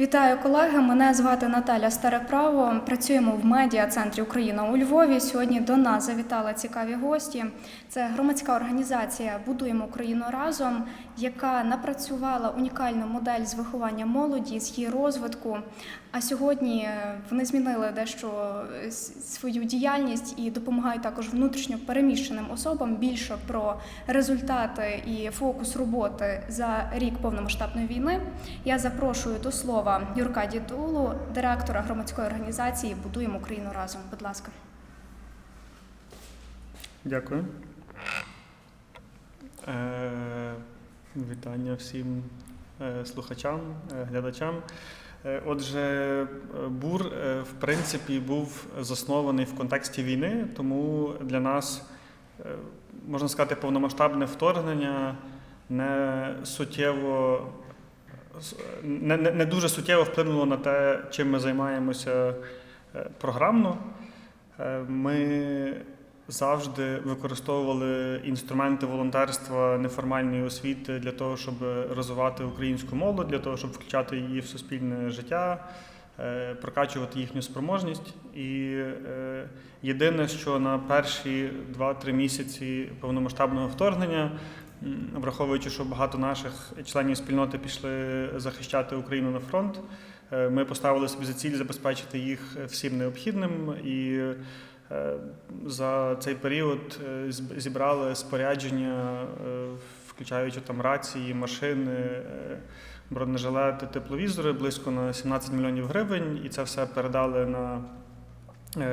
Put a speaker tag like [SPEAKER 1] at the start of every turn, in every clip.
[SPEAKER 1] Вітаю колеги. Мене звати Наталя Стареправо. Працюємо в медіа центрі Україна у Львові. Сьогодні до нас завітали цікаві гості. Це громадська організація Будуємо Україну разом, яка напрацювала унікальну модель з виховання молоді, з її розвитку. А сьогодні е, вони змінили дещо е, свою діяльність і допомагають також внутрішньо переміщеним особам більше про результати і фокус роботи за рік повномасштабної війни. Я запрошую до слова Юрка Дідулу, директора громадської організації Будуємо Україну разом. Будь ласка.
[SPEAKER 2] Дякую. Е, вітання всім е, слухачам, е, глядачам. Е, Отже, бур, в принципі, був заснований в контексті війни, тому для нас, можна сказати, повномасштабне вторгнення не суттєво не, не, дуже суттєво вплинуло на те, чим ми займаємося е, програмно. Е, Ми завжди використовували інструменти волонтерства неформальної освіти для того, щоб розвивати українську молодь, для того, щоб включати її в суспільне життя, е, прокачувати їхню спроможність. І єдине, що на перші 2-3 місяці повномасштабного вторгнення, враховуючи, що багато наших членів спільноти пішли захищати Україну на фронт, е, ми поставили собі за ціль забезпечити їх всім необхідним і Е, За цей період е, зібрали спорядження, включаючи там рації, машини, бронежилети, тепловізори близько на 17 мільйонів гривень, і це все передали на,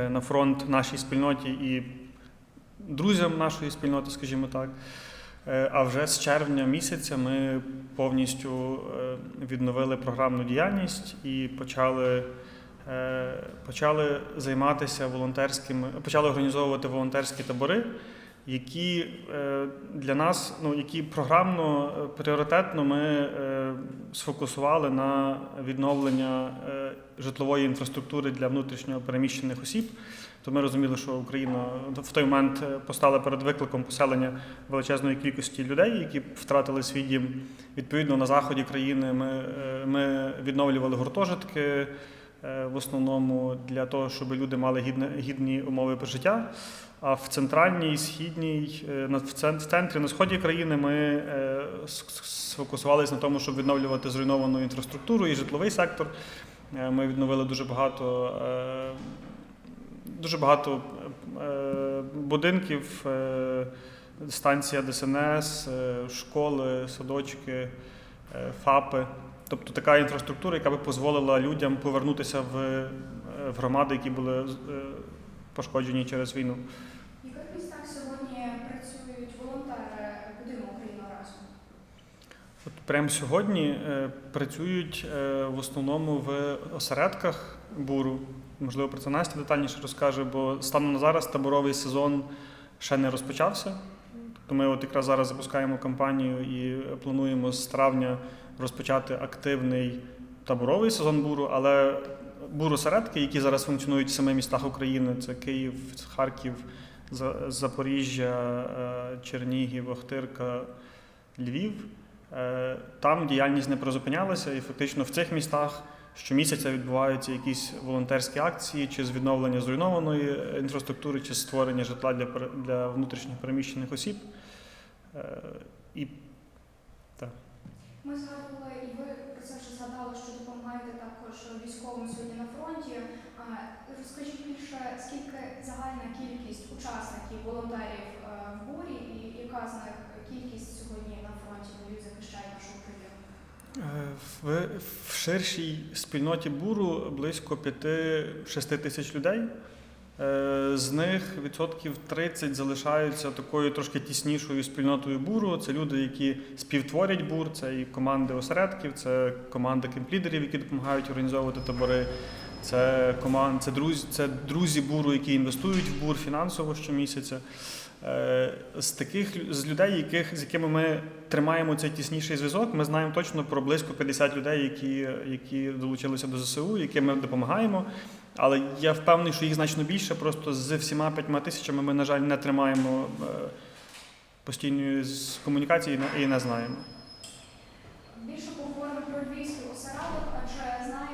[SPEAKER 2] на фронт нашій спільноті і друзям нашої спільноти, скажімо так. Е, А вже з червня місяця ми повністю е, відновили програмну діяльність і почали е, почали займатися волонтерськими, почали організовувати волонтерські табори, які е, для нас, ну які програмно е, пріоритетно ми е, сфокусували на відновлення житлової інфраструктури для внутрішньо переміщених осіб. То ми розуміли, що Україна в той момент постала перед викликом поселення величезної кількості людей, які втратили свій дім. Відповідно, на заході країни ми, ми відновлювали гуртожитки в основному для того, щоб люди мали гідне, гідні умови життя. А в центральній, східній, е, в центрі, на сході країни ми е, сфокусувалися на тому, щоб відновлювати зруйновану інфраструктуру і житловий сектор. Е, Ми відновили дуже багато, е, дуже багато е, будинків, е, станція ДСНС, е, школи, садочки, е, ФАПи. Тобто така інфраструктура, яка би дозволила людям повернутися в, е, в громади, які були е, пошкоджені через війну.
[SPEAKER 1] В яких містах сьогодні працюють волонтери Будуємо Україну разом?
[SPEAKER 2] От прямо сьогодні е, працюють в основному в осередках буру. Можливо, про це Настя детальніше розкаже, бо станом на зараз таборовий сезон ще не розпочався. Тобто ми от якраз зараз запускаємо кампанію і плануємо з травня розпочати активний таборовий сезон буру, але бур-осередки, які зараз функціонують в семи містах України, це Київ, Харків, Запоріжжя, е, Чернігів, Охтирка, Львів. Е, Там діяльність не призупинялася, і фактично в цих містах щомісяця відбуваються якісь волонтерські акції, чи з відновлення зруйнованої е, інфраструктури, чи з створення житла для, для внутрішньо переміщених осіб. І
[SPEAKER 1] Ми згадували, і ви про це вже згадали, що допомагаєте також військовим сьогодні на фронті. Розкажіть більше, скільки загальна кількість учасників волонтерів е, в бурі, і яка з них кількість сьогодні на фронті воюють, захищає нашу Україну?
[SPEAKER 2] Е, в ширшій спільноті буру близько 5-6 тисяч людей. Е, З них відсотків 30 залишаються такою трошки тіснішою спільнотою буру. Це люди, які співтворять бур, це і команди осередків, це команди кемплідерів, які допомагають організовувати табори. Це команд, це друзі, це друзі буру, які інвестують в бур фінансово щомісяця. Е, З таких з людей, яких з якими ми тримаємо цей тісніший зв'язок, ми знаємо точно про близько 50 людей, які, які долучилися до ЗСУ, яким ми допомагаємо. Але я впевнений, що їх значно більше. Просто з всіма п'ятьма тисячами ми, на жаль, не тримаємо е, постійної комунікації і не знаємо.
[SPEAKER 1] Більше поговоримо про львівський осередок, адже знаємо,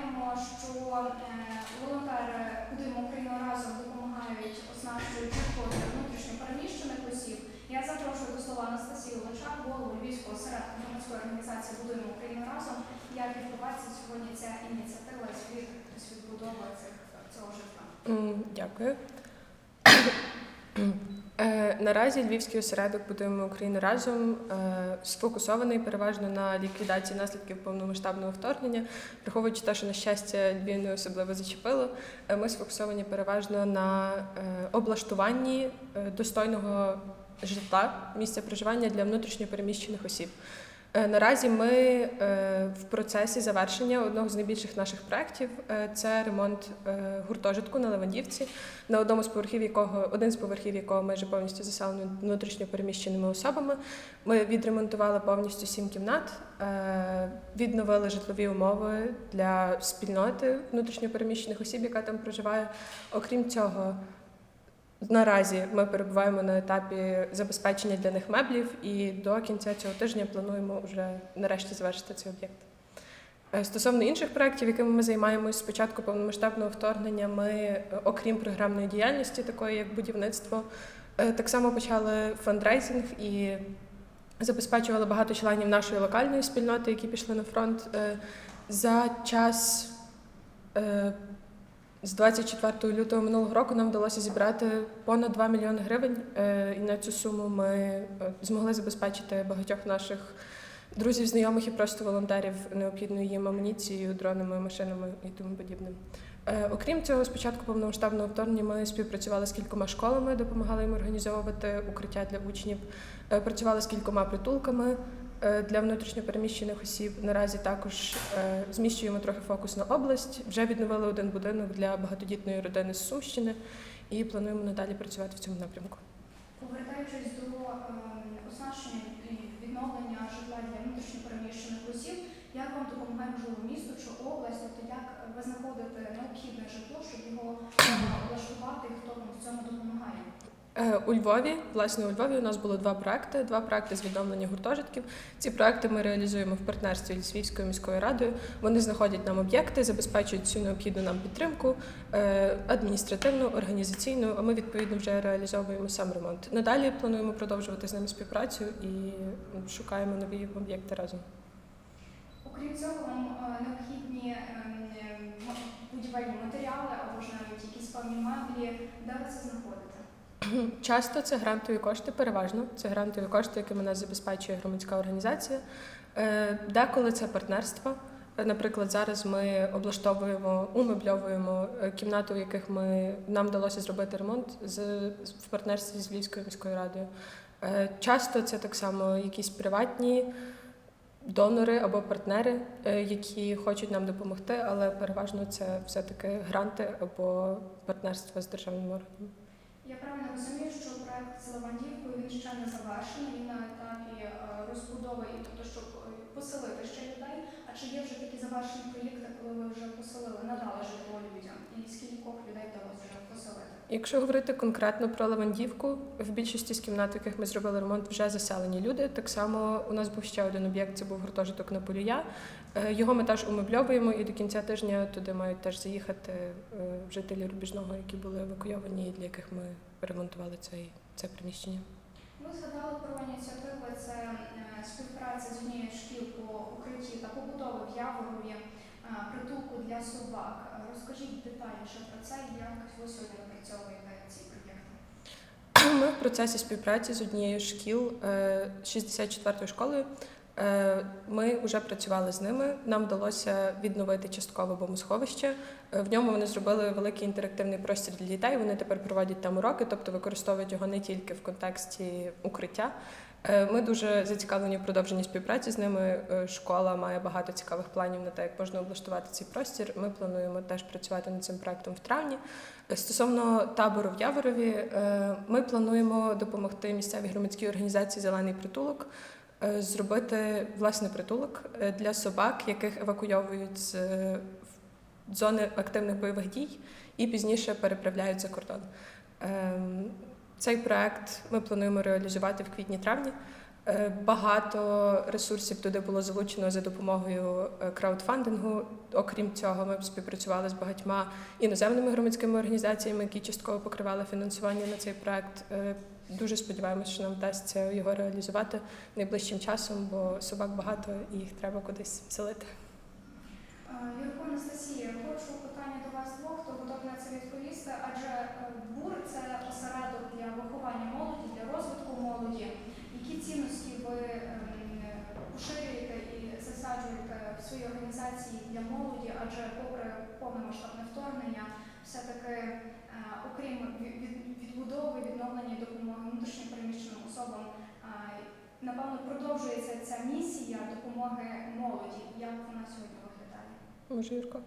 [SPEAKER 1] громадської організації Будуємо Україну разом. Як відбувається сьогодні ця ініціатива і звіт з відбудови цих цього житла?
[SPEAKER 3] М, Дякую. Е, Наразі Львівський осередок Будуємо Україну разом е, сфокусований переважно на ліквідації наслідків повномасштабного вторгнення, враховуючи те, що на щастя Львів не особливо зачепило. е, Ми сфокусовані переважно на облаштуванні достойного житла, місця проживання для внутрішньопереміщених осіб. Е, Наразі ми е, в процесі завершення одного з найбільших наших проєктів. Е, Це ремонт гуртожитку на Левандівці, на одному з поверхів якого один з поверхів якого майже повністю заселений внутрішньо переміщеними особами. Ми відремонтували повністю сім кімнат, відновили житлові умови для спільноти внутрішньо переміщених осіб, яка там проживає. Окрім цього. Наразі ми перебуваємо на етапі забезпечення для них меблів, і до кінця цього тижня плануємо вже нарешті завершити цей об'єкт. Е, Стосовно інших проєктів, якими ми займаємось з початку повномасштабного вторгнення, ми, е, окрім програмної діяльності, такої як будівництво, е, так само почали фандрейзинг і забезпечували багато членів нашої локальної спільноти, які пішли на фронт. За час з 24 лютого минулого року нам вдалося зібрати понад 2 мільйони гривень, е, і на цю суму ми е, змогли забезпечити багатьох наших друзів, знайомих і просто волонтерів необхідною їм амуніцією, дронами, машинами і тому подібним. Е, Окрім цього, з початку повномасштабного вторгнення ми співпрацювали з кількома школами, допомагали їм організовувати укриття для учнів, працювали з кількома притулками для внутрішньопереміщених осіб. Наразі також е, зміщуємо трохи фокус на область. Вже відновили один будинок для багатодітної родини з Сумщини і плануємо надалі працювати в цьому напрямку.
[SPEAKER 1] Повертаючись до ем, оснащення і відновлення житла для внутрішньопереміщених осіб, як вам допомагає можливо місто чи область? Тобто як ви знаходите необхідне житло, щоб його е, облаштувати, хто вам в цьому допомагає?
[SPEAKER 3] Е, У Львові, власне, у Львові у нас було два проекти: два проекти з відновлення гуртожитків. Ці проекти ми реалізуємо в партнерстві з Львівською міською радою. Вони знаходять нам об'єкти, забезпечують всю необхідну нам підтримку, е, адміністративну, організаційну. А ми відповідно вже реалізовуємо сам ремонт. Надалі плануємо продовжувати з ними співпрацю і шукаємо нові об'єкти разом.
[SPEAKER 1] Окрім цього, вам е, необхідні ем, ем, будівельні матеріали або ж навіть якісь певні меблі, де ви це знаходите?
[SPEAKER 3] Часто це грантові кошти, переважно це грантові кошти, якими нас забезпечує громадська організація. Е, Деколи це партнерство. Е, Наприклад, зараз ми облаштовуємо, умебльовуємо е, кімнату, в яких ми нам вдалося зробити ремонт з в партнерстві з Львівською міською радою. Часто це так само якісь приватні донори або партнери, які хочуть нам допомогти, але переважно це все-таки гранти або партнерства з державними органами.
[SPEAKER 1] Я правильно розумію, що проект з Лавандівкою він ще не завершений, він на етапі е, розбудови, і тобто, щоб е, поселити ще людей. А чи є вже такі завершені проєкти, коли ви вже поселили, надали житло людям? І скількох людей вдалося?
[SPEAKER 3] Якщо говорити конкретно про Лавандівку, в більшості з кімнат, в яких ми зробили ремонт, вже заселені люди. Так само у нас був ще один об'єкт, це був гуртожиток на Полюя. Е, Його ми теж умебльовуємо, і до кінця тижня туди мають теж заїхати е, жителі Рубіжного, які були евакуйовані, і для яких ми ремонтували цей, це приміщення.
[SPEAKER 1] Ви згадали про ініціативи, це е, співпраця з однією шкіл по укритті та побудови в Яворові притулку для собак. Е, Розкажіть детальніше про це як ви сьогодні напрацьовуєте ці проєкти?
[SPEAKER 3] Ми в процесі співпраці з однією шкіл е, 64-ю школою. Е, Ми вже працювали з ними. Нам вдалося відновити часткове бомбосховище. Е, В ньому вони зробили великий інтерактивний простір для дітей. Вони тепер проводять там уроки, тобто використовують його не тільки в контексті укриття. Е, Ми дуже зацікавлені в продовженні співпраці з ними. Е, Школа має багато цікавих планів на те, як можна облаштувати цей простір. Ми плануємо теж працювати над цим проектом в травні. Е, Стосовно табору в Яворові, ми плануємо допомогти місцевій громадській організації Зелений притулок зробити власне притулок для собак, яких евакуйовують з зони активних бойових дій і пізніше переправляють за кордон. Цей проект ми плануємо реалізувати в квітні-травні. Е, Багато ресурсів туди було залучено за допомогою е, краудфандингу. Окрім цього, ми співпрацювали з багатьма іноземними громадськими організаціями, які частково покривали фінансування на цей проект. Е, дуже сподіваємося, що нам вдасться його реалізувати найближчим часом, бо собак багато і їх треба кудись селити.
[SPEAKER 1] Анастасія, хочу питання до вас двох, хто готовий на це відповісти, адже е, БУР це осередок для виховання молоді, для розвитку молоді. Які цінності ви ем, поширюєте і засаджуєте в своїй організації для молоді, адже попри повномасштабне вторгнення, все-таки е, окрім від- від- відбудови, відновлення допомоги внутрішньо переміщеним особам, е, напевно продовжується ця місія допомоги молоді. Як вона сьогодні виглядає?
[SPEAKER 3] Може, Юрко?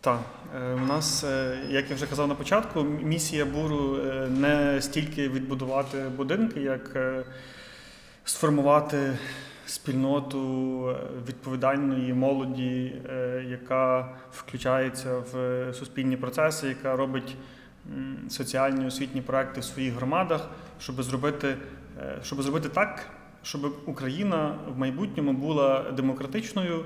[SPEAKER 2] Так, Е, у нас, е, як я вже казав на початку, місія буру е, не стільки відбудувати будинки, як е, сформувати спільноту е, відповідальної молоді, е, яка включається в суспільні процеси, яка робить соціальні освітні проекти в своїх громадах, щоб зробити, е, щоб зробити так, щоб Україна в майбутньому була демократичною, е,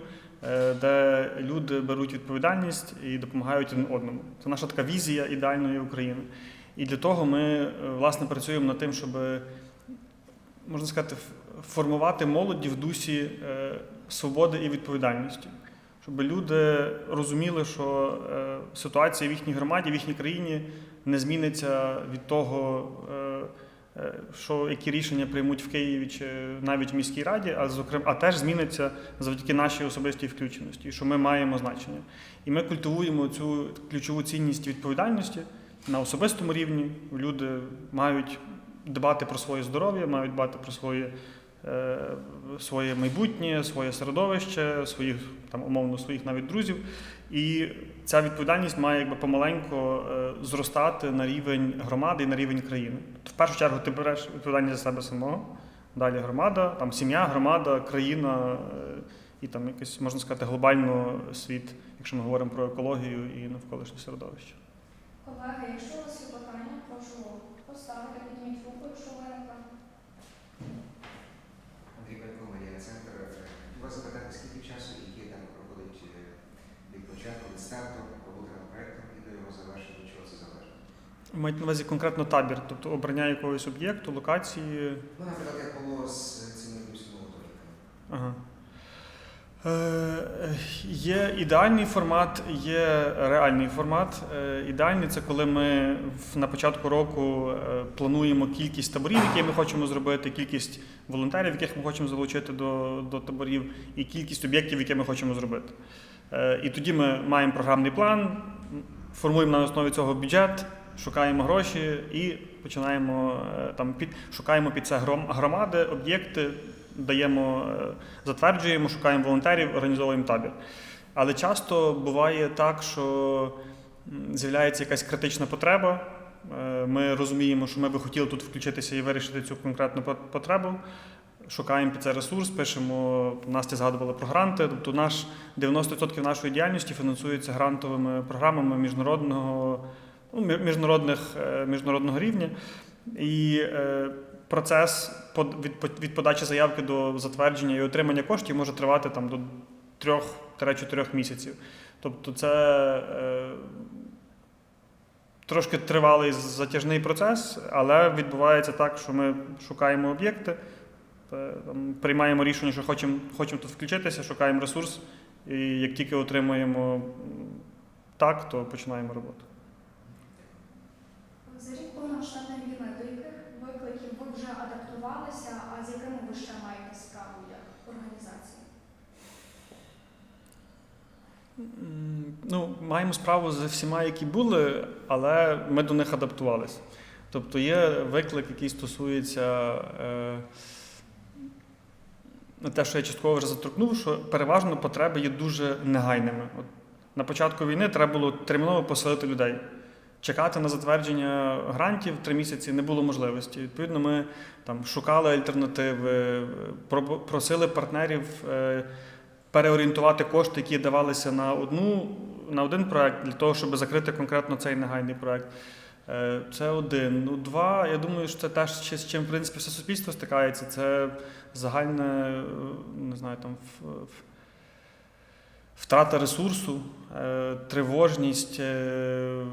[SPEAKER 2] де люди беруть відповідальність і допомагають один одному. Це наша така візія ідеальної України. І для того ми е, власне працюємо над тим, щоб можна сказати, формувати молоді в дусі е, свободи і відповідальності. Щоб люди розуміли, що е, ситуація в їхній громаді, в їхній країні не зміниться від того, е, е, що які рішення приймуть в Києві чи навіть в міській раді, а зокрема, а теж зміниться завдяки нашій особистій включеності, що ми маємо значення. І ми культивуємо цю ключову цінність відповідальності на особистому рівні. Люди мають дбати про своє здоров'я, мають дбати про своє, е, своє майбутнє, своє середовище, своїх там умовно своїх навіть друзів. І ця відповідальність має якби помаленько е, зростати на рівень громади і на рівень країни. Тобто, в першу чергу ти береш відповідальність за себе самого, далі громада, там сім'я, громада, країна е, і там якийсь, можна сказати, глобально світ, якщо ми говоримо про екологію і навколишнє середовище.
[SPEAKER 1] Колеги, якщо у вас є питання, прошу поставити, підніміть руку, якщо виникне.
[SPEAKER 4] Андрій медіа Центр. Хотів вас запитати, скільки часу і які там проходить е, від початку, від старту роботи над проектом і до його завершення, від чого це залежить?
[SPEAKER 2] Мають на увазі конкретно табір, тобто обрання якогось об'єкту, локації.
[SPEAKER 4] Ну, наприклад, як було з цими моториками.
[SPEAKER 2] Ага. Е, Є ідеальний формат, є реальний формат. Е, Ідеальний це коли ми на початку року е, плануємо кількість таборів, які ми хочемо зробити, кількість волонтерів, яких ми хочемо залучити до, до таборів, і кількість об'єктів, які ми хочемо зробити. І тоді ми маємо програмний план, формуємо на основі цього бюджет, шукаємо гроші і починаємо там під шукаємо під це громади, об'єкти, даємо, е, затверджуємо, шукаємо волонтерів, організовуємо табір. Але часто буває так, що з'являється якась критична потреба. Е, Ми розуміємо, що ми би хотіли тут включитися і вирішити цю конкретну потребу. Шукаємо під це ресурс, пишемо. Насті згадували про гранти. Тобто наш 90% нашої діяльності фінансується грантовими програмами міжнародного, ну, міжнародних, е, міжнародного рівня. І процес від, подачі заявки до затвердження і отримання коштів може тривати там до 3-4 місяців. Тобто це е, трошки тривалий затяжний процес, але відбувається так, що ми шукаємо об'єкти, е, там, приймаємо рішення, що хочемо, хочемо тут включитися, шукаємо ресурс, і як тільки отримуємо так, то починаємо роботу.
[SPEAKER 1] За рік повномасштабної до яких ви вже адаптувалися, а з якими ви ще маєте справу як організація?
[SPEAKER 2] Ну, маємо справу з всіма, які були, але ми до них адаптувалися. Тобто є виклик, який стосується е, те, що я частково вже заторкнув, що переважно потреби є дуже негайними. От на початку війни треба було терміново поселити людей. Чекати на затвердження грантів три місяці не було можливості. Відповідно, ми там шукали альтернативи, про- просили партнерів. е, переорієнтувати кошти, які давалися на одну на один проект, для того, щоб закрити конкретно цей негайний проект. Е, Це один. Ну, два, я думаю, що це теж з чим в принципі все суспільство стикається. Це загальне, е, не знаю, там в- втрата ресурсу, е, тривожність, е,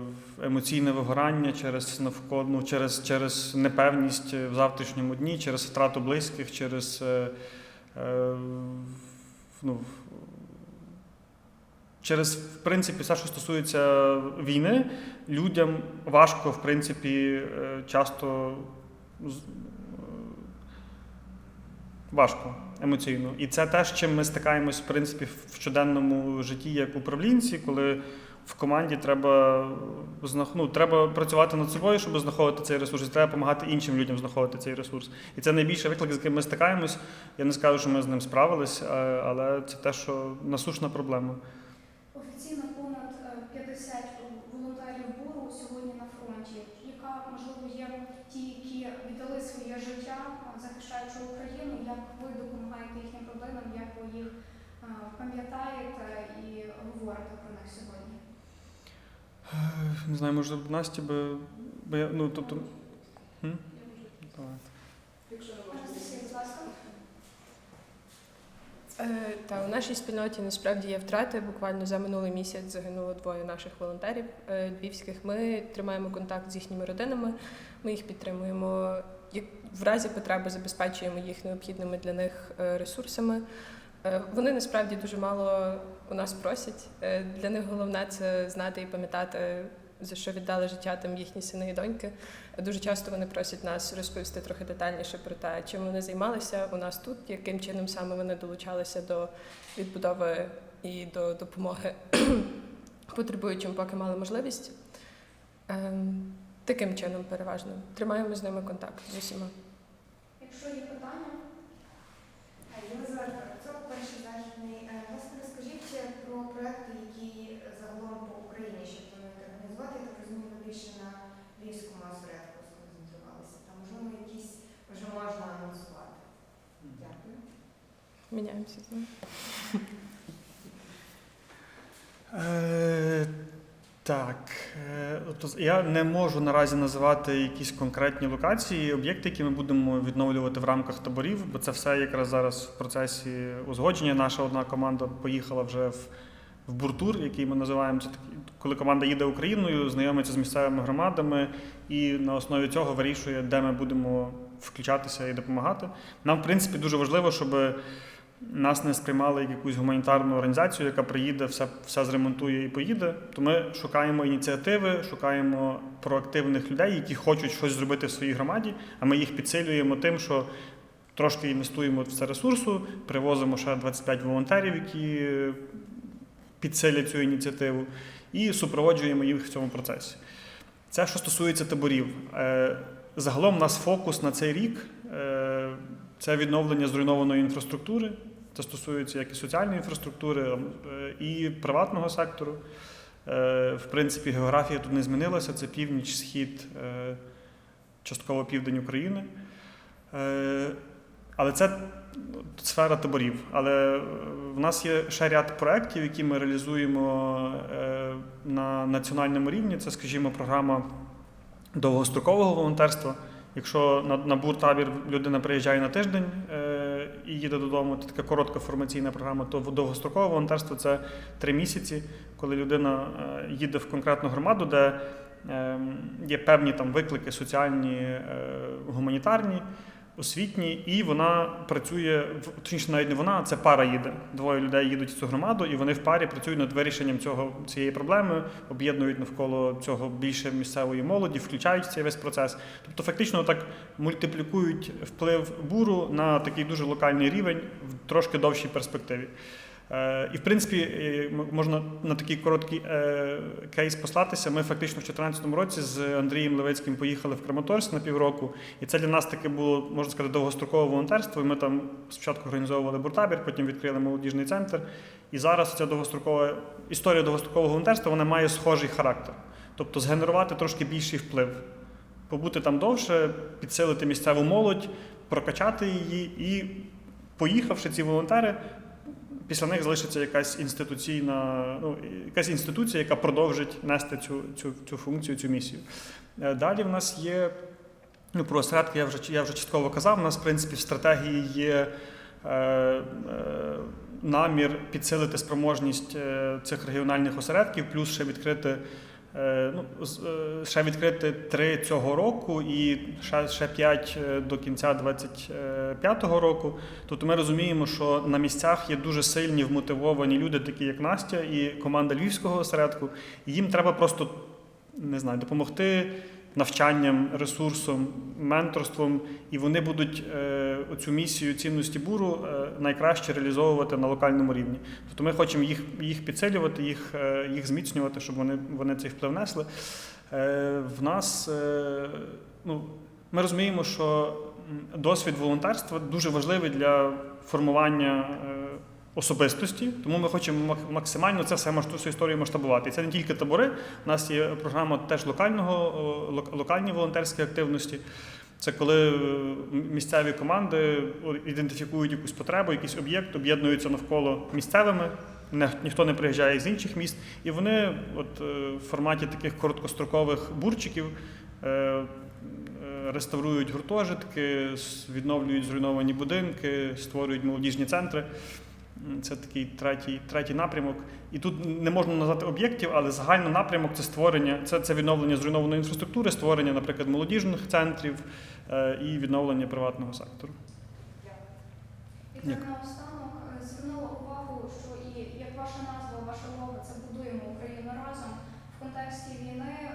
[SPEAKER 2] емоційне вигорання через навколо, ну, через, через непевність в завтрашньому дні, через втрату близьких, через е, е, ну, через в принципі все, що стосується війни, людям важко, в принципі, е, часто е, важко емоційно. І це те, з чим ми стикаємось, в принципі, в щоденному житті як управлінці, коли в команді треба ну, треба працювати над собою, щоб знаходити цей ресурс, і треба допомагати іншим людям знаходити цей ресурс. І це найбільший виклик, з яким ми стикаємось. Я не скажу, що ми з ним справились, е, але це те, що насушна проблема.
[SPEAKER 1] Офіційно понад е, 50 волонтерів буру сьогодні на фронті. Яка можливо є ті, які віддали своє життя, е, захищаючи Україну? Як ви допомагаєте їхнім родинам? Як ви їх е, пам'ятаєте і говорите про них сьогодні?
[SPEAKER 2] Е, Не знаю, може Насті би. Бо я, ну, тобто.
[SPEAKER 1] Анастасія, будь.
[SPEAKER 3] Е, Та у нашій спільноті насправді є втрати. Буквально за минулий місяць загинуло двоє наших волонтерів е, львівських. Ми тримаємо контакт з їхніми родинами. Ми їх підтримуємо. Як в разі потреби забезпечуємо їх необхідними для них е, ресурсами. Вони насправді дуже мало у нас просять. Е, Для них головне це знати і пам'ятати, за що віддали життя там їхні сини і доньки. Дуже часто вони просять нас розповісти трохи детальніше про те, чим вони займалися у нас тут, яким чином саме вони долучалися до відбудови і до допомоги потребуючим, поки мали можливість. Ем, Таким чином, переважно, тримаємо з ними контакт з усіма.
[SPEAKER 1] Якщо є питання,
[SPEAKER 5] Єлизавета Кравцов, перший західний. Е, Власне, розкажіть про проекти, які загалом по Україні ще плануєте організувати. Я так розумію, ви більше на львівському осередку сконцентрувалися. Там, можливо, якісь вже можна анонсувати. Дякую.
[SPEAKER 3] Міняємося з ними.
[SPEAKER 2] Е, так. Е, я не можу наразі називати якісь конкретні локації, об'єкти, які ми будемо відновлювати в рамках таборів, бо це все якраз зараз в процесі узгодження. Наша одна команда поїхала вже в, в буртур, який ми називаємо це коли команда їде Україною, знайомиться з місцевими громадами і на основі цього вирішує, де ми будемо включатися і допомагати. Нам, в принципі, дуже важливо, щоб нас не сприймали як якусь гуманітарну організацію, яка приїде, все, все зремонтує і поїде. То ми шукаємо ініціативи, шукаємо проактивних людей, які хочуть щось зробити в своїй громаді, а ми їх підсилюємо тим, що трошки інвестуємо в це ресурсу, привозимо ще 25 волонтерів, які підсилять цю ініціативу, і супроводжуємо їх в цьому процесі. Це що стосується таборів. Е, Загалом у нас фокус на цей рік е, це відновлення зруйнованої інфраструктури. Це стосується як і соціальної інфраструктури, е, і приватного сектору. Е, В принципі, географія тут не змінилася. Це північ, схід, е, частково південь України. Але це сфера таборів. Але в нас є ще ряд проєктів, які ми реалізуємо на національному рівні. Це, скажімо, програма довгострокового волонтерства. Якщо на, на буртабір людина приїжджає на тиждень і їде додому, це така коротка формаційна програма, то довгострокове волонтерство це три місяці, коли людина е, їде в конкретну громаду, де е, є певні там виклики соціальні, е, гуманітарні, освітні, і вона працює точніше, навіть не вона, а це пара їде. Двоє людей їдуть в цю громаду, і вони в парі працюють над вирішенням цього цієї проблеми, об'єднують навколо цього більше місцевої молоді, включають цей весь процес. Тобто, фактично, так мультиплікують вплив буру на такий дуже локальний рівень в трошки довшій перспективі. Е, І в принципі, е, можна на такий короткий е, кейс послатися. Ми фактично в 2014 році з Андрієм Левицьким поїхали в Краматорськ на півроку, і це для нас таке було, можна сказати, довгострокове волонтерство. Ми там спочатку організовували буртабір, потім відкрили молодіжний центр. І зараз ця довгострокова історія довгострокового волонтерства вона має схожий характер, тобто згенерувати трошки більший вплив, побути там довше, підсилити місцеву молодь, прокачати її і, поїхавши ці волонтери, після них залишиться якась інституційна, ну, якась інституція, яка продовжить нести цю, цю, цю функцію, цю місію. Е, Далі в нас є, ну, про осередки я вже, я вже частково казав, у нас, в принципі, в стратегії є е, е, намір підсилити спроможність цих регіональних осередків, плюс ще відкрити. Е, Ну, е, ще відкрити три цього року і ще, п'ять е, до кінця 25-го року. Тобто ми розуміємо, що на місцях є дуже сильні вмотивовані люди, такі як Настя і команда Львівського осередку. Їм треба просто не знаю, допомогти навчанням, ресурсом, менторством, і вони будуть е, цю місію цінності буру е, найкраще реалізовувати на локальному рівні. Тобто ми хочемо їх, їх підсилювати, їх, е, їх зміцнювати, щоб вони, вони цей вплив несли. В нас ну, ми розуміємо, що досвід волонтерства дуже важливий для формування. Особистості, тому ми хочемо максимально це все цю історію масштабувати. І це не тільки табори. У нас є програма теж локального локальні волонтерські активності. Це коли е, місцеві команди ідентифікують якусь потребу, якийсь об'єкт, об'єднуються навколо місцевими. Ніхто не приїжджає з інших міст, і вони, от е, в форматі таких короткострокових бурчиків, е, реставрують гуртожитки, відновлюють зруйновані будинки, створюють молодіжні центри. Це такий третій, третій напрямок. І тут не можна назвати об'єктів, але загальний напрямок це створення, це, це відновлення зруйнованої інфраструктури, створення, наприклад, молодіжних центрів е, і відновлення приватного сектору.
[SPEAKER 1] І так наостанок е, звернула увагу, що і як ваша назва, ваша лого це будуємо Україну разом. В контексті війни е,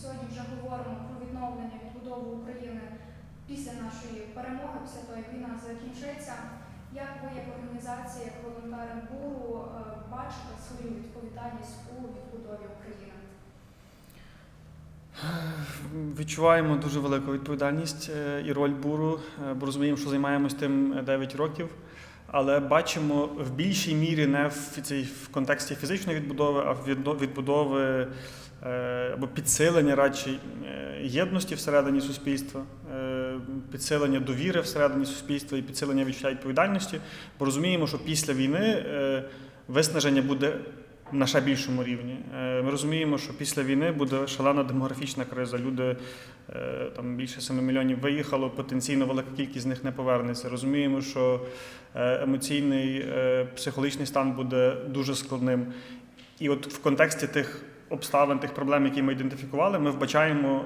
[SPEAKER 1] сьогодні вже говоримо про відновлення, відбудову України після нашої перемоги, після того, як війна закінчиться. Як ви, як організація, як волонтери БУРу, е, бачите свою відповідальність у відбудові України?
[SPEAKER 2] Відчуваємо дуже велику відповідальність е, і роль буру, е, бо розуміємо, що займаємось тим 9 років. Але бачимо в більшій мірі не в цій в контексті фізичної відбудови, а в відбудови або підсилення радше єдності всередині суспільства, підсилення довіри всередині суспільства і підсилення відчуття відповідальності. Бо розуміємо, що після війни е, виснаження буде на ще більшому рівні. Е, Ми розуміємо, що після війни буде шалена демографічна криза. Люди е, там більше 7 мільйонів виїхало, потенційно велика кількість з них не повернеться. Розуміємо, що емоційний, психологічний стан буде дуже складним. І от в контексті тих обставин, тих проблем, які ми ідентифікували, ми вбачаємо.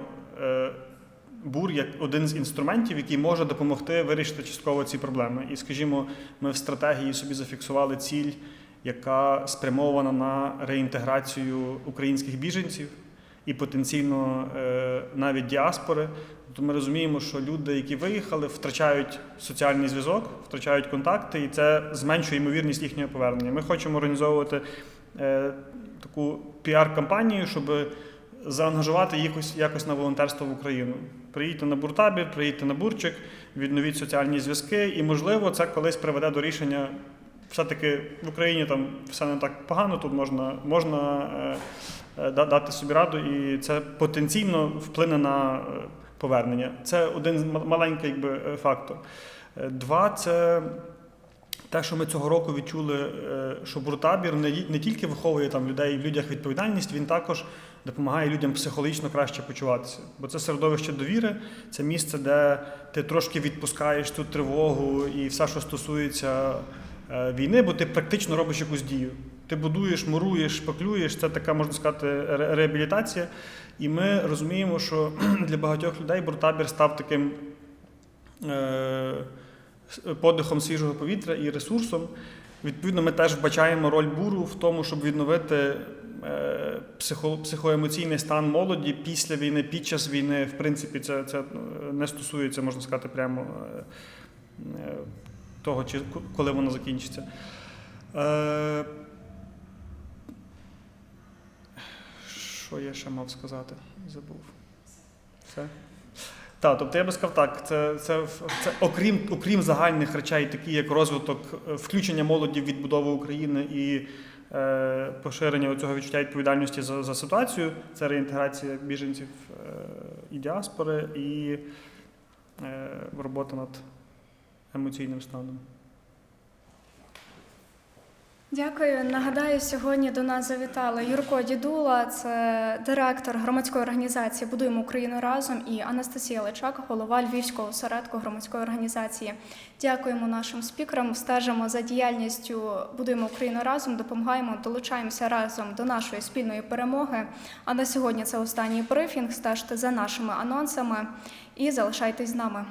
[SPEAKER 2] Бур як один з інструментів, який може допомогти вирішити частково ці проблеми. І, скажімо, ми в стратегії собі зафіксували ціль яка спрямована на реінтеграцію українських біженців і потенційно е, навіть діаспори. Тобто ми розуміємо, що люди, які виїхали, втрачають соціальний зв'язок, втрачають контакти, і це зменшує ймовірність їхнього повернення. Ми хочемо організовувати е, таку піар-кампанію, щоб заангажувати їх якось на волонтерство в Україну. Приїдьте на буртабір, приїдьте на бурчик, відновіть соціальні зв'язки, і можливо це колись приведе до рішення все-таки в Україні там все не так погано, тут можна, можна е, е, дати собі раду, і це потенційно вплине на е, повернення. Це один маленький якби, е, фактор. Два це те, що ми цього року відчули, е, що буртабір не, тільки виховує там людей в людях відповідальність, він також допомагає людям психологічно краще почуватися. Бо це середовище довіри, це місце, де ти трошки відпускаєш цю тривогу і все, що стосується е, війни, бо ти практично робиш якусь дію. Ти будуєш, муруєш, шпаклюєш, це така, можна сказати, реабілітація. І ми розуміємо, що для багатьох людей буртабір став таким е, подихом свіжого повітря і ресурсом. Відповідно, ми теж вбачаємо роль буру в тому, щоб відновити е, психо, психоемоційний стан молоді після війни, під час війни. В принципі, це, це е, не стосується, можна сказати, прямо е, е, того, чи коли воно закінчиться. Е, що я ще мав сказати? Забув. Все. Так, тобто я би сказав так, це, це, це окрім, окрім загальних речей, такі як розвиток, е, включення молоді в відбудову України і е, поширення цього відчуття відповідальності за, за ситуацію, це реінтеграція біженців е, і діаспори, і е, робота над емоційним станом.
[SPEAKER 1] Дякую. Нагадаю, сьогодні до нас завітали Юрко Дідула, це директор громадської організації Будуємо Україну разом і Анастасія Личак, голова Львівського осередку громадської організації. Дякуємо нашим спікерам. Стежимо за діяльністю Будуємо Україну разом, допомагаємо, долучаємося разом до нашої спільної перемоги. А на сьогодні це останній брифінг. Стежте за нашими анонсами і залишайтесь з нами.